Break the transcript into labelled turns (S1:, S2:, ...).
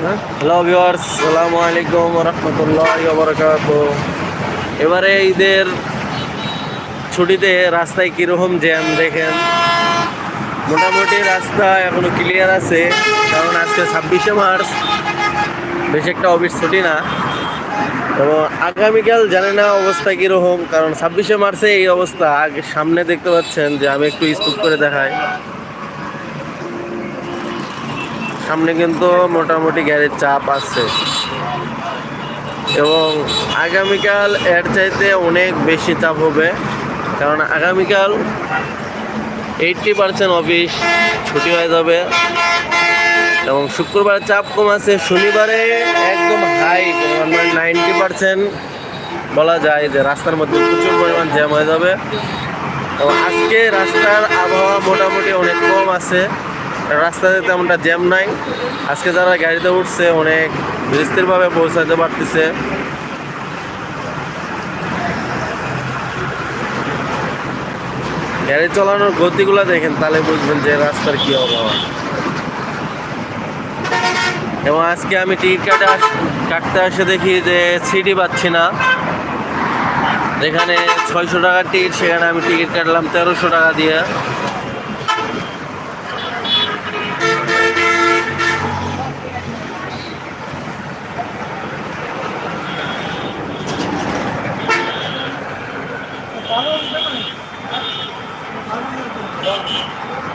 S1: Hello viewers সালামু আলাইকুম রহমতুল্লাহ বরকাত এবারে ঈদের ছুটিতে রাস্তায় কীরকম জ্যাম দেখেন? মোটামুটি রাস্তা এখনও ক্লিয়ার আছে কারণ আজকে ছাব্বিশে মার্চ। বেশ একটা অফিস ছুটি না। এবং আগামীকাল জানে না অবস্থা কীরকম কারণ ছাব্বিশে মার্চে এই অবস্থা। আগে সামনে দেখতে পাচ্ছেন যে আমি একটু স্কুপ করে দেখাই। সামনে কিন্তু মোটামুটি গাড়ির চাপ আছে। এবং আগামীকাল এর চাইতে অনেক বেশি চাপ হবে। কারণ আগামীকাল এইটটি পার্সেন্ট অফিস ছুটি হয়ে যাবে। এবং শুক্রবার চাপ কম আছে, শনিবারে একদম হাই মানে নাইনটি পার্সেন্ট বলা যায় যে রাস্তার মধ্যে প্রচুর পরিমাণ জ্যাম হয়ে যাবে। এবং আজকে রাস্তার আবহাওয়া মোটামুটি অনেক কম আছে। রাস্তাতে তেমনটা জ্যাম নাই। আজকে যারা গাড়িতে উঠছে, অনেক বিস্তৃতভাবে পৌঁছাতে পারতেছে। গাড়ি চালানোর গতিগুলো দেখেন, তাহলে বুঝবেন যে রাস্তার কি অবস্থা। এবং আজকে আমি টিকিট কাটে কাটতে আসে দেখি যে সিটি পাচ্ছি না। যেখানে ছয়শো টাকার টিকিট, সেখানে আমি টিকিট কাটলাম তেরোশো টাকা দিয়ে। Thank you.